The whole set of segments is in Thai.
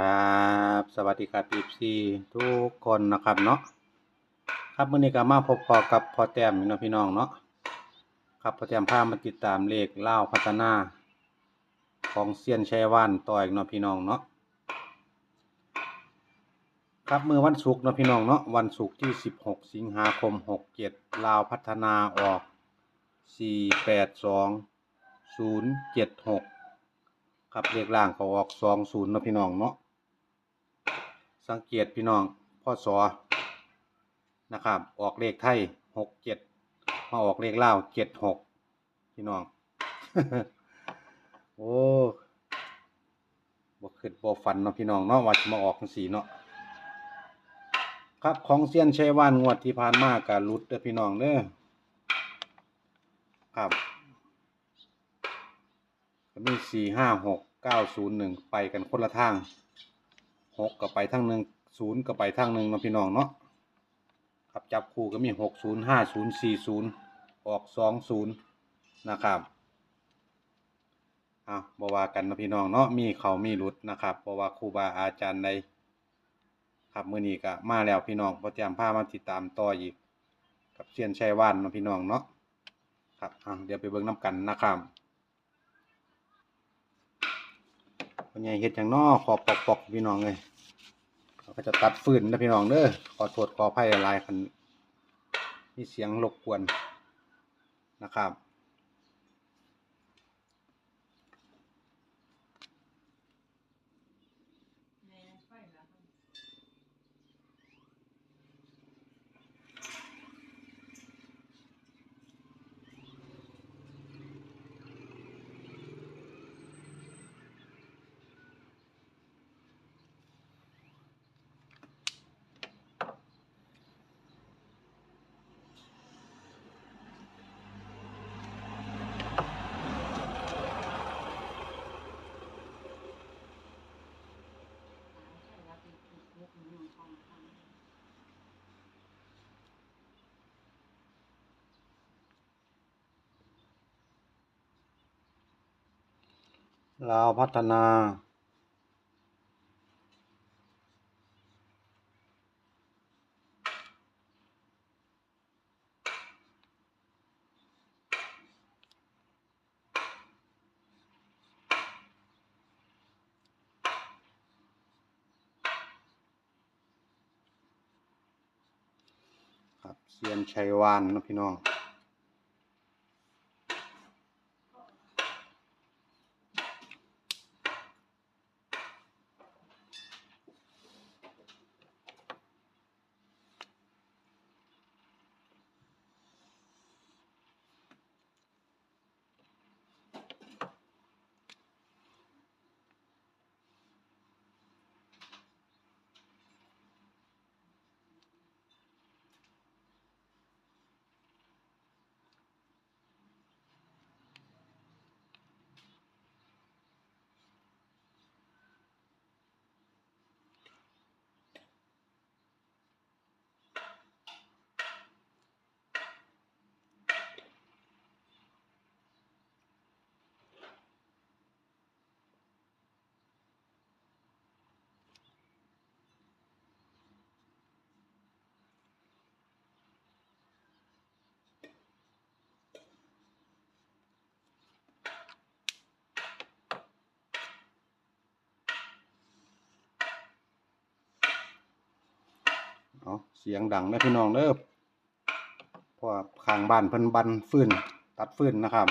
ครับสวัสดีครับอีซีทุกคนนะครับเนาะครับมื้อนี้ก็มาพบพอกับพ่อแต้มพี่น้องพี่น้องเนาะครับพ่อแต้มพามาติดตามเลขเล่าพัฒนา ของเซียนชัยว่านต่ออีกเนาะพี่น้องเนาะครับมือวันศุกร์เนาะพี่น้องเนาะวันศุกร์ที่ 16 สิงหาคม 67ลาวพัฒนาออก 482 076 ครับเลขล่างเขาออกสองศูนย์นาะพี่น้องเนาะ สังเกตพี่น้องพ่อสอนะครับ ออกเลขไทยหกเจ็ดมาออกเลขเล่าเจ็ดหกพี่น้อง โอ้บ่ขึ้นบ่ฟันเนาะพี่น้องเนาะว่าจะมาออกสีเนาะครับของเซียนชัยวานงวดที่ผ่านมาการลุดเด้อพี่น้องเด้อครับมีสี่ห้าหกเก้าศูนย์หนึ่งไปกันคนละทาง หกก็ไปทางหนึ่งศูนย์ก็ไปทางหนึ่งนะพี่น้องเนาะครับจับคู่ก็มีหกศูนย์ห้าศูนย์สี่ศูนย์ออกสองศูนย์นะครับอะบว่ากันนะพี่น้องเนาะมีเขามีหลุดนะครับบว่าครูบาอาจารย์ใดครับมือนี้ก็มาแล้วพี่น้องพอเตรียมพามาติดตามต่ออีก กับเซียนชัยว่านนะพี่น้องเนาะครับอะเดี๋ยวไปเบิ่งน้ำกันนะครับ พ่อใหญ่เฮ็ดจังน้อขอปอกปอกพี่น้องเลยเขาก็จะตัดฟืนนะพี่น้องเด้อขอโทษขออภัยหลายคันมีเสียงรบกวนนะครับ ลาวพัฒนา ครับเซียนชัยวานนะพี่น้อง เอาเสียงดังนะพี่น้องเด้อเพราะว่าข้างบ้านเพิ่นบันฟืนตัดฟืนนะครับ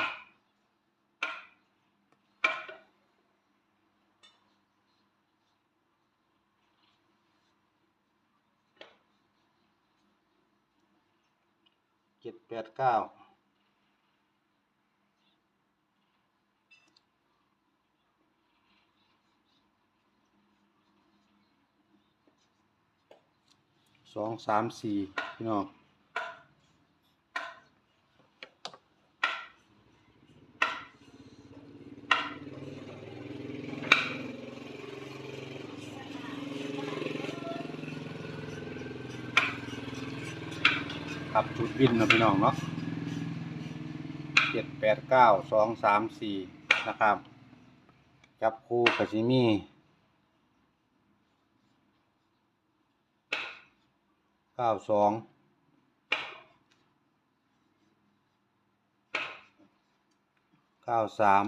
เจ็ดแปดเก้า สองสามสี่พี่น้องครับชุดวินนะพี่น้องเนาะเจ็ดแปดเก้าสองสามสี่นะครับ จับคู่กับซิมี เก้าสองเก้าสาม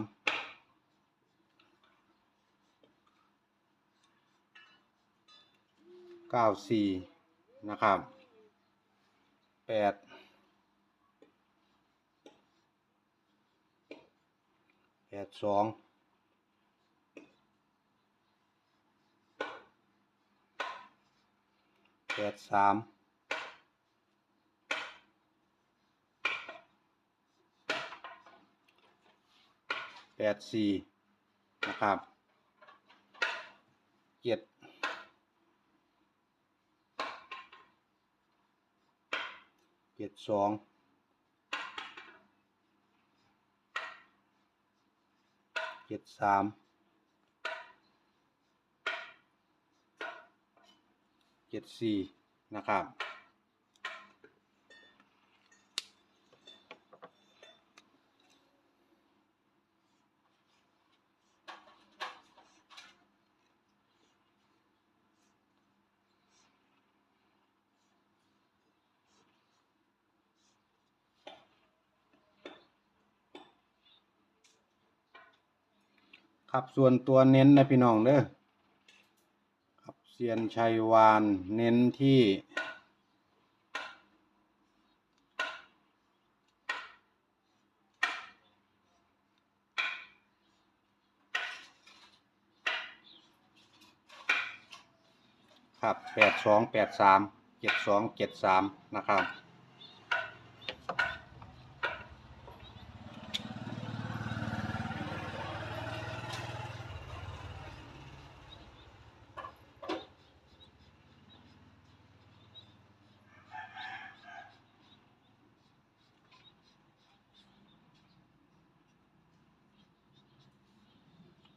เก้าสี่นะครับแปดแปดสองแปดสาม ดสี่นะครับเจ็ดเจ็ดสองเจ็ดสามเจ็ดสี่นะครับ ครับส่วนตัวเน้นนะพี่น้องเด้อครับเซียนชัยวานเน้นที่ครับแปดสองแปดสามเจ็ดสองเจ็ดสามนะครับ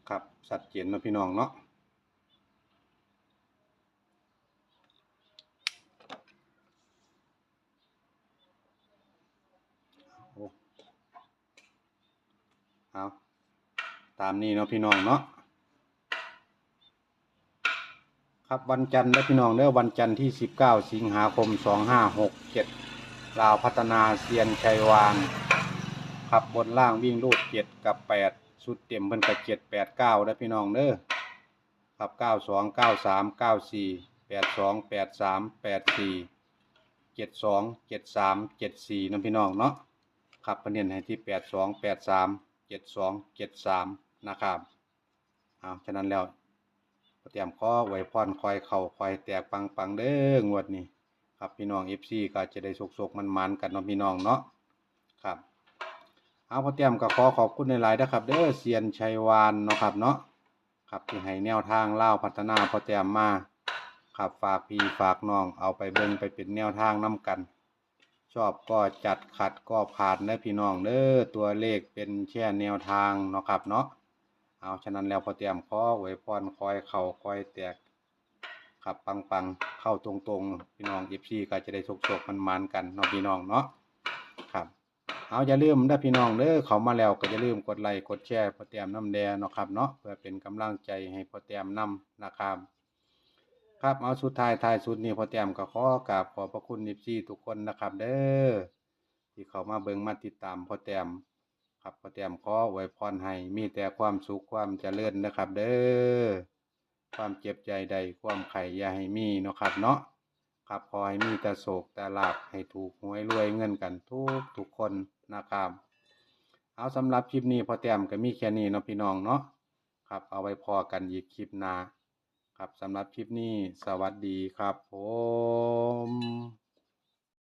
ครับสัดเจนนะพี่น้องเนาะเอาตามนี้เนาะพี่น้องเนาะครับวันจันทร์และพี่น้องเด้อวันจันทร์ที่ 19 สิงหาคม 2567ลาวพัฒนาเซียนชัยวาน ครับบนล่างวิ่งรูด7กับ 8 สุดเต็มเพิ่นก็เจ็ดแปดเก้าได้พี่น้องเด้อครับเก้าสองเก้าสามเก้าสี่แปดสองแปดสามแปดสี่เจ็ดสองเจ็ดสามเจ็ดสี่น้องพี่น้องเนาะครับประเด็นให้ที่แปดสองแปดสามเจ็ดสองเจ็ดสามนะครับเอาฉะนั้นแล้วเตรียมข้อไหวพรคอยเข่าคอยแตกปังปังเด้องวดนี้ ครับพี่น้องเอฟซีก็จะได้โชคโชคมันๆกันน้องพี่น้องเนาะครับ เอาพ่อเตรียมก็ขอขอบคุณในหลายนะครับ เด้อเซียนชัยวานเนาะครับเนาะครับที่ให้แนวทางเล่าพัฒนาพ่อเตรียมมาครับฝากพี่ฝากน้องเอาไปเบิ่งไปเป็นแนวทางน้กัน ชอบก็จัดขัดก็ผ่านเด้อพี่น้องเด้อตัวเลขเป็นแค่แนวทางเนาะครับเนาะเอาฉะนั้นแล้วพ่อเตรียมขอไว้พรคอยเข่าคอยแตกครับปังๆเข้าตรงๆ พี่น้องเอฟซีก็จะได้สุกๆมันๆกันเนาะพี่น้องเนาะครับ เอาอย่าลืมเด้พี่น้องเด้อเขามาแล้วก็อย่าลืมกดไลค์กดแชร์พอแต้มน้ำแดงเนาะครับเนาะเพื่อเป็นกำลังใจให้พอแต้มนำนะครับครับเอาสุดท้ายท้ายสุดนี้พอแต้มก็ขอกราบขอบพระคุณนิฟซี่ทุกคนนะครับ เด้อที่เขามาเบิ่งมาติดตามพอแต้มครับพอแต้มขอไว้พรให้มีแต่ความสุขความเจริญนะครับ เด้อความเจ็บใจใดความไข่ยาให้มีเนาะครับเนาะ ครับขอให้มีแต่โศกแต่ลาบให้ถูกหวยรวยเงินกันทุกทุกคนนะครับ เอาสำหรับคลิปนี้พอแต้มก็มีแค่นี้เนาะพี่น้องเนาะครับ เอาไว้พอกันอีกคลิปหน้าครับสำหรับคลิปนี้สวัสดีครับผม